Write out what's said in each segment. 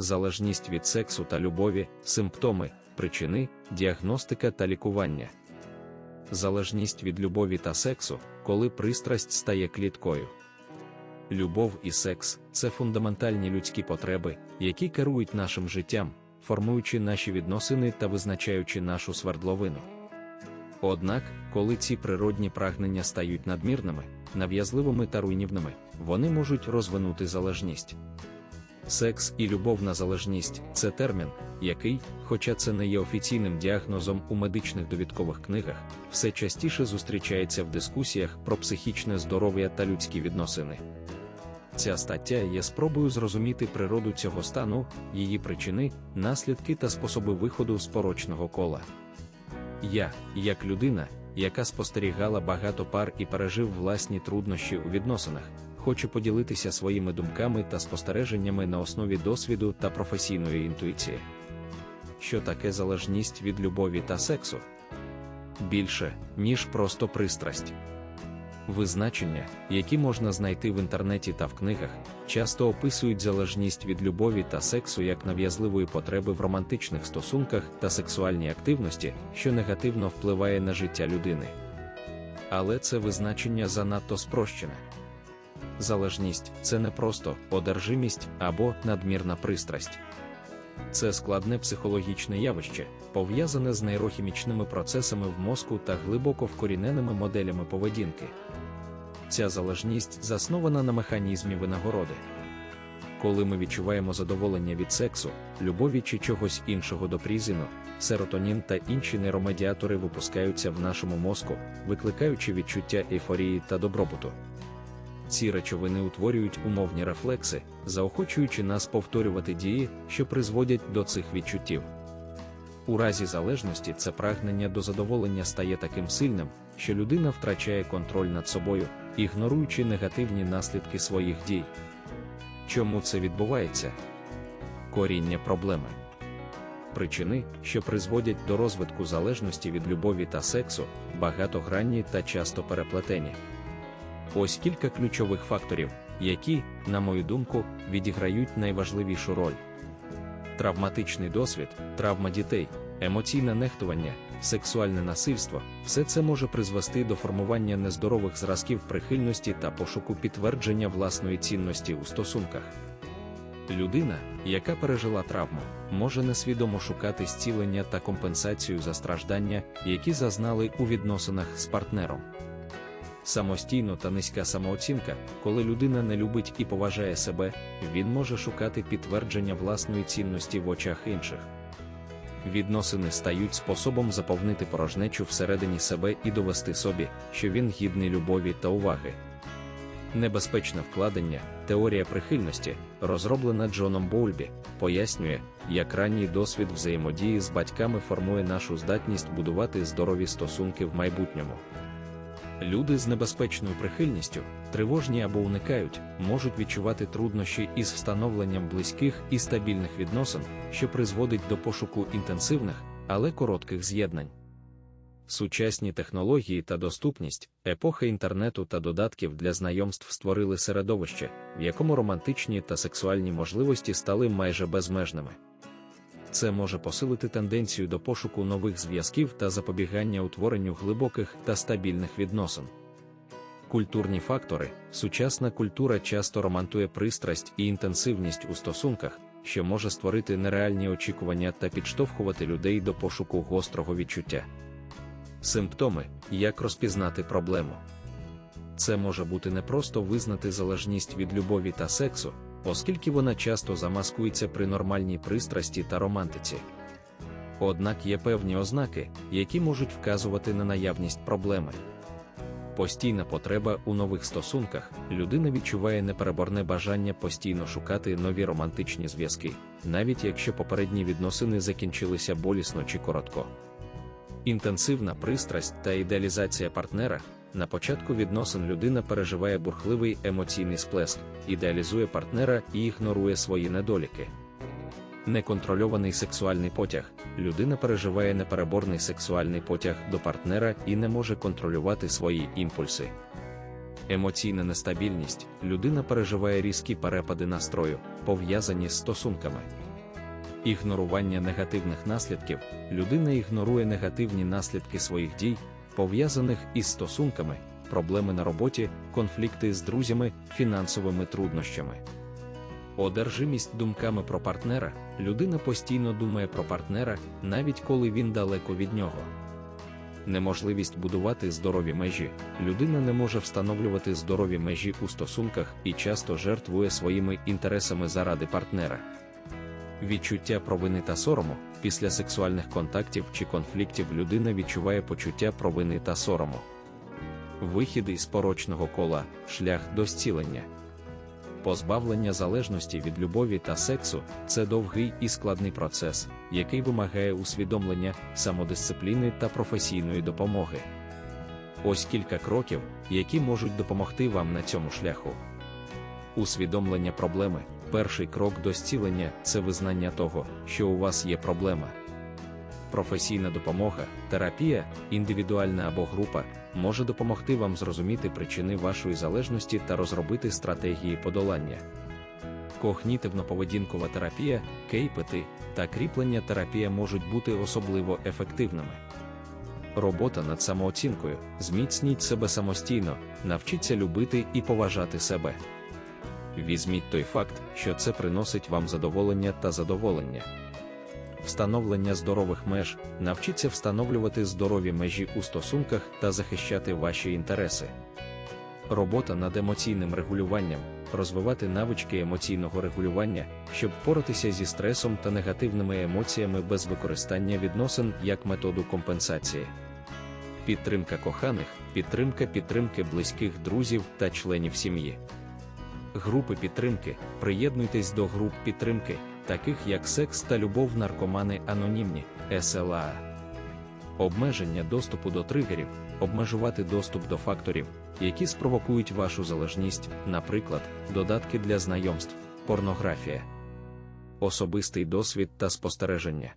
залежність від сексу та любові, симптоми, причини, діагностика та лікування. Залежність від любові та сексу, коли пристрасть стає кліткою. Любов і секс це фундаментальні людські потреби, які керують нашим життям, формуючи наші відносини та визначаючи нашу свердловину. Однак, коли ці природні прагнення стають надмірними, нав'язливими та руйнівними, вони можуть розвинути залежність. Секс і любовна залежність це термін, який, хоча це не є офіційним діагнозом у медичних довідкових книгах, все частіше зустрічається в дискусіях про психічне здоров'я та людські відносини. Ця стаття є спробою зрозуміти природу цього стану, її причини, наслідки та способи виходу з порочного кола. Я, як людина, яка спостерігала багато пар і пережив власні труднощі у відносинах, хочу поділитися своїми думками та спостереженнями на основі досвіду та професійної інтуїції. Що таке залежність від любові та сексу? Більше, ніж просто пристрасть. Визначення, які можна знайти в інтернеті та в книгах, часто описують залежність від любові та сексу як нав'язливої потреби в романтичних стосунках та сексуальній активності, що негативно впливає на життя людини. Але це визначення занадто спрощене. Залежність це не просто одержимість або надмірна пристрасть. Це складне психологічне явище, пов'язане з нейрохімічними процесами в мозку та глибоко вкоріненими моделями поведінки. Ця залежність заснована на механізмі винагороди. Коли ми відчуваємо задоволення від сексу, любові чи чогось іншого до призину, серотонін та інші нейромедіатори випускаються в нашому мозку, викликаючи відчуття ейфорії та добробуту. Ці речовини утворюють умовні рефлекси, заохочуючи нас повторювати дії, що призводять до цих відчуттів. У разі залежності це прагнення до задоволення стає таким сильним, що людина втрачає контроль над собою, ігноруючи негативні наслідки своїх дій. Чому це відбувається? Коріння проблеми. Причини, що призводять до розвитку залежності від любові та сексу, багатогранні та часто переплетені. Ось кілька ключових факторів, які, на мою думку, відіграють найважливішу роль. Травматичний досвід, травма дітей, емоційне нехтування, сексуальне насильство все це може призвести до формування нездорових зразків прихильності та пошуку підтвердження власної цінності у стосунках. Людина, яка пережила травму, може несвідомо шукати зцілення та компенсацію за страждання, які зазнали у відносинах з партнером. Самостійно та низька самооцінка, коли людина не любить і поважає себе, він може шукати підтвердження власної цінності в очах інших. Відносини стають способом заповнити порожнечу всередині себе і довести собі, що він гідний любові та уваги. Небезпечне вкладення, теорія прихильності, розроблена Джоном Боульбі, пояснює, як ранній досвід взаємодії з батьками формує нашу здатність будувати здорові стосунки в майбутньому. Люди з небезпечною прихильністю, тривожні або уникають, можуть відчувати труднощі із встановленням близьких і стабільних відносин, що призводить до пошуку інтенсивних, але коротких з'єднань. Сучасні технології та доступність, епоха інтернету та додатків для знайомств створили середовище, в якому романтичні та сексуальні можливості стали майже безмежними. Це може посилити тенденцію до пошуку нових зв'язків та запобігання утворенню глибоких та стабільних відносин. Культурні фактори, сучасна культура часто романтує пристрасть і інтенсивність у стосунках, що може створити нереальні очікування та підштовхувати людей до пошуку гострого відчуття. Симптоми, як розпізнати проблему. Це може бути не просто визнати залежність від любові та сексу оскільки вона часто замаскується при нормальній пристрасті та романтиці. Однак є певні ознаки, які можуть вказувати на наявність проблеми. Постійна потреба у нових стосунках, людина відчуває непереборне бажання постійно шукати нові романтичні зв'язки, навіть якщо попередні відносини закінчилися болісно чи коротко. Інтенсивна пристрасть та ідеалізація партнера на початку відносин людина переживає бурхливий емоційний сплеск, ідеалізує партнера і ігнорує свої недоліки. Неконтрольований сексуальний потяг. Людина переживає непереборний сексуальний потяг до партнера і не може контролювати свої імпульси. Емоційна нестабільність. Людина переживає різкі перепади настрою, пов'язані з стосунками. Ігнорування негативних наслідків людина ігнорує негативні наслідки своїх дій, пов'язаних із стосунками, проблеми на роботі, конфлікти з друзями, фінансовими труднощами. Одержимість думками про партнера людина постійно думає про партнера, навіть коли він далеко від нього. Неможливість будувати здорові межі людина не може встановлювати здорові межі у стосунках і часто жертвує своїми інтересами заради партнера. Відчуття провини та сорому після сексуальних контактів чи конфліктів людина відчуває почуття провини та сорому. Вихід із порочного кола шлях до зцілення. Позбавлення залежності від любові та сексу це довгий і складний процес, який вимагає усвідомлення, самодисципліни та професійної допомоги. Ось кілька кроків, які можуть допомогти вам на цьому шляху. Усвідомлення проблеми. Перший крок до зцілення це визнання того, що у вас є проблема. Професійна допомога, терапія, індивідуальна або група може допомогти вам зрозуміти причини вашої залежності та розробити стратегії подолання. Когнітивно-поведінкова терапія, кейпети та кріплення терапія можуть бути особливо ефективними. Робота над самооцінкою, зміцніть себе самостійно, навчіться любити і поважати себе. Візьміть той факт, що це приносить вам задоволення та задоволення. Встановлення здорових меж, навчіться встановлювати здорові межі у стосунках та захищати ваші інтереси. Робота над емоційним регулюванням, розвивати навички емоційного регулювання, щоб впоратися зі стресом та негативними емоціями без використання відносин як методу компенсації. Підтримка коханих, підтримка підтримки близьких друзів та членів сім'ї. Групи підтримки, приєднуйтесь до груп підтримки, таких як секс та любов наркомани анонімні, СЛА. Обмеження доступу до тригерів, обмежувати доступ до факторів, які спровокують вашу залежність, наприклад, додатки для знайомств, порнографія, особистий досвід та спостереження.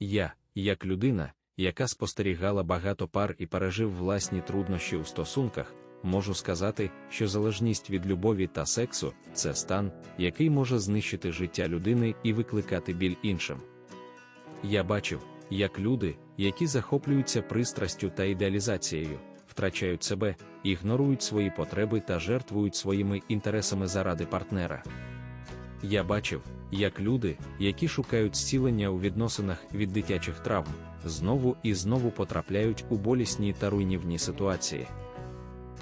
Я, як людина, яка спостерігала багато пар і пережив власні труднощі у стосунках, можу сказати, що залежність від любові та сексу це стан, який може знищити життя людини і викликати біль іншим. Я бачив, як люди, які захоплюються пристрастю та ідеалізацією, втрачають себе, ігнорують свої потреби та жертвують своїми інтересами заради партнера. Я бачив, як люди, які шукають зцілення у відносинах від дитячих травм, знову і знову потрапляють у болісні та руйнівні ситуації.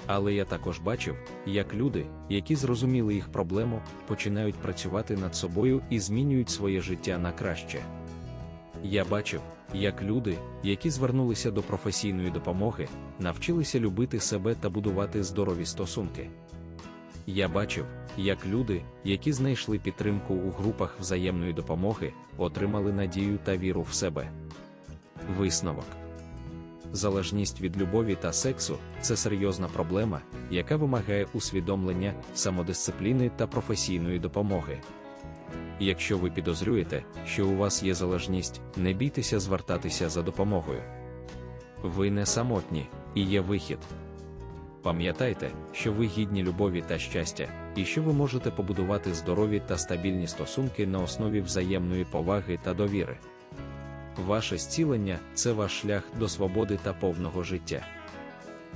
Але я також бачив, як люди, які зрозуміли їх проблему, починають працювати над собою і змінюють своє життя на краще. Я бачив, як люди, які звернулися до професійної допомоги, навчилися любити себе та будувати здорові стосунки. Я бачив, як люди, які знайшли підтримку у групах взаємної допомоги, отримали надію та віру в себе. Висновок залежність від любові та сексу це серйозна проблема, яка вимагає усвідомлення, самодисципліни та професійної допомоги. Якщо ви підозрюєте, що у вас є залежність, не бійтеся звертатися за допомогою. Ви не самотні, і є вихід. Пам'ятайте, що ви гідні любові та щастя, і що ви можете побудувати здорові та стабільні стосунки на основі взаємної поваги та довіри. Ваше зцілення це ваш шлях до свободи та повного життя.